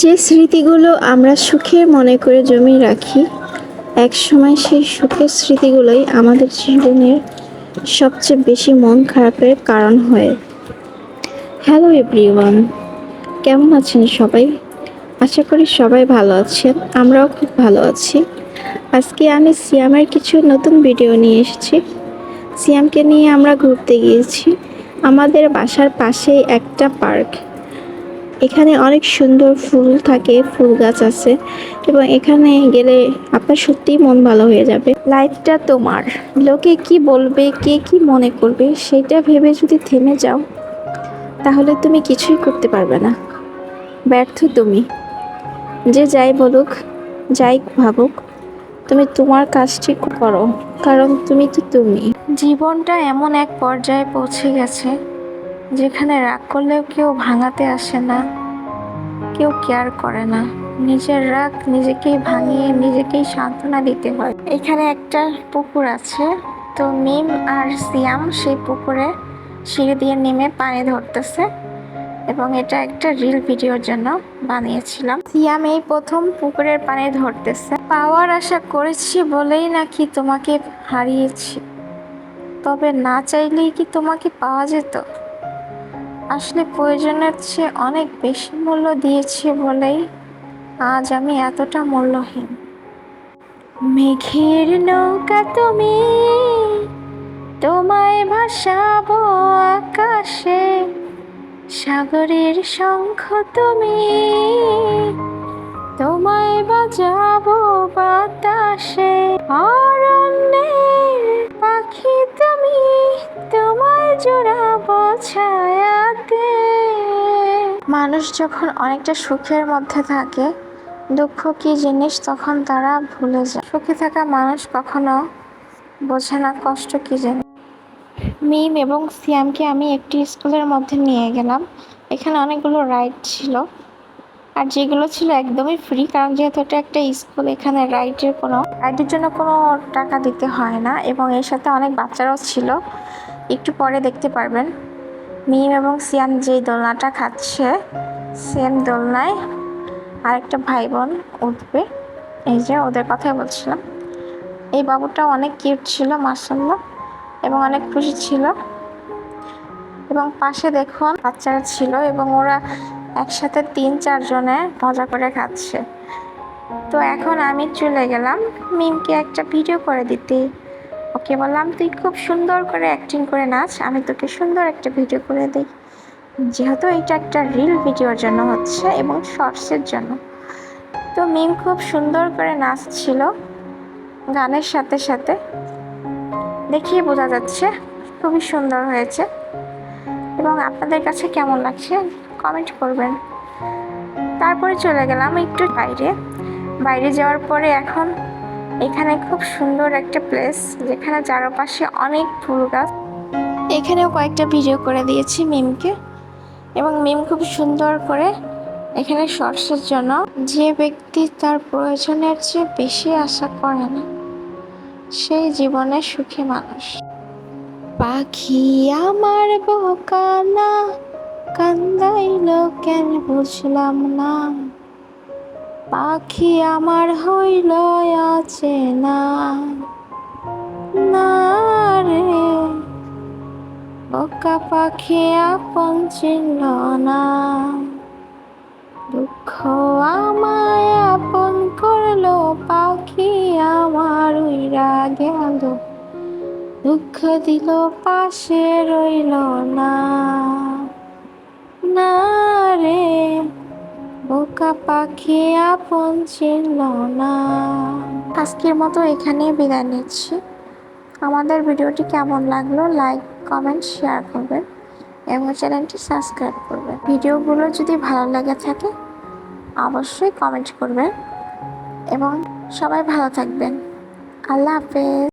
যে স্মৃতিগুলো আমরা সুখের মনে করে জমিয়ে রাখি, এক সময় সেই সুখের স্মৃতিগুলোই আমাদের জীবনের সবচেয়ে বেশি মন খারাপের কারণ হয়ে। হ্যালো এভরিওয়ান কেমন আছেন সবাই? আশা করি সবাই ভালো আছেন, আমরাও খুব ভালো আছি। আজকে আমি সিয়ামের কিছু নতুন ভিডিও নিয়ে এসেছি। সিয়ামকে নিয়ে আমরা ঘুরতে গিয়েছি। আমাদের বাসার পাশেই একটা পার্ক। এখানে অনেক সুন্দর ফুল থাকে, ফুল গাছ আছে এবং এখানে গেলে আপনার সত্যিই মন ভালো হয়ে যাবে। লাইফটা তোমার। লোকে কি বলবে, কে কি মনে করবে সেটা ভেবে যদি থেমে যাও, তাহলে তুমি কিছুই করতে পারবে না। ব্যর্থ তুমি। যে যাই বলুক, যাই ভাবুক, তুমি তোমার কাজটি করো, কারণ তুমি তো তুমি। জীবনটা এমন এক পর্যায়ে পৌঁছে গেছে যেখানে রাগ করলেও কেউ ভাঙাতে আসে না, কেউ কেয়ার করে না। নিজের রাগ নিজেকেই ভাঙিয়ে নিজেকেই সান্ত্বনা দিতে হয়। এখানে একটা পুকুর আছে, তো মিম আর সিয়াম সেই পুকুরে সিঁড়ি দিয়ে নেমে পানি ধরতেছে এবং এটা একটা রিল ভিডিওর জন্য বানিয়েছিলাম। সিয়াম এই প্রথম পুকুরের পানি ধরতেছে। পাওয়ার আশা করেছি বলেই নাকি তোমাকে হারিয়েছি, তবে না চাইলেই কি তোমাকে পাওয়া যেত? আসলে প্রয়োজনের চেয়ে অনেক বেশি মূল্য দিয়েছি বলেই আজ আমি এতটা মূল্যহীন। মেঘের নৌকা তুমি, তোমায় ভাসাবো আকাশে। সাগরের শঙ্খ তুমি, তোমায় বাজাবো বাতাসে। অরণ্যের পাখি তুমি, তোমায় জোড়াবো ছায়াতে মানুষ যখন অনেকটা সুখের মধ্যে থাকে, দুঃখ কি জিনিস তখন তারা ভুলে যায়। সুখে থাকা মানুষ কখনো বোঝে না কষ্ট কি জিনিস। মিম এবং সিয়ামকে আমি একটি স্কুলের মধ্যে নিয়ে গেলাম। এখানে অনেকগুলো রাইড ছিল। আর যেগুলো ছিল একদমই ফ্রি, কারণ যেহেতু এটা একটা স্কুল, এখানে রাইডের কোনো, রাইডের জন্য কোনো টাকা দিতে হয় না। এবং এর সাথে অনেক বাচ্চারাও ছিল। একটু পরে দেখতে পারবেন। মিম এবং সিয়াম যেই দোলনাটা খাচ্ছে সেম দোলনায় আরেকটা ভাই বোন উঠবে। এই যে ওদের কথাই বলছিলাম। এই বাবুটা অনেক কিউট ছিল মাসাল্লাহ এবং অনেক খুশি ছিল। এবং পাশে দেখুন, বাচ্চারা ছিল এবং ওরা একসাথে তিন চারজনে মজা করে খাচ্ছে। তো এখন আমি চলে গেলাম মিমকে একটা ভিডিও করে দিতে। ওকে বললাম, তুই খুব সুন্দর করে অ্যাক্টিং করে নাচ। আমি তোকে সুন্দর একটা ভিডিও করে দিই। যেহেতু এটা একটা রিল ভিডিওর জন্য হচ্ছে এবং শর্টসের জন্য। তো মিম খুব সুন্দর করে নাচছিল গানের সাথে সাথে। দেখিয়ে বোঝা যাচ্ছে খুবই সুন্দর হয়েছে। এবং আপনাদের কাছে কেমন লাগছে? কমেন্ট করবেন। তারপরে চলে গেলাম একটু বাইরে। বাইরে যাওয়ার পরে এখন এখানে খুব সুন্দর একটা প্লেস যেখানে চারপাশে অনেক ফুল গাছ। এখানেও কয়েকটা ভিডিও করে দিয়েছি মিমকে। এবং মিম খুব সুন্দর করে এখানে শর্টসের জন্য যে ব্যক্তি তার প্রয়োজনের চেয়ে বেশি আশা করে না, সেই জীবনে সুখী মানুষ। পাখি আমার বোকানা কান্দাইল কেন বুঝলাম না। পাখি আমার হইল আছে না না রে। বোকা পাখি আপন চিনল না, দুঃখ আমায় আপন করল পাখি আমার উইরা গেল, দুঃখ দিল পাশে রইল না। পাখি আপন ছিল না। আজকের মতো এখানে বিদায় নিচ্ছি। আমাদের ভিডিওটি কেমন লাগল লাইক, কমেন্ট, শেয়ার করবেন এবং চ্যানেলটি সাবস্ক্রাইব করবেন। ভিডিওগুলো যদি ভালো লেগে থাকে, অবশ্যই কমেন্ট করবেন এবং সবাই ভালো থাকবেন। আল্লাহ হাফেজ।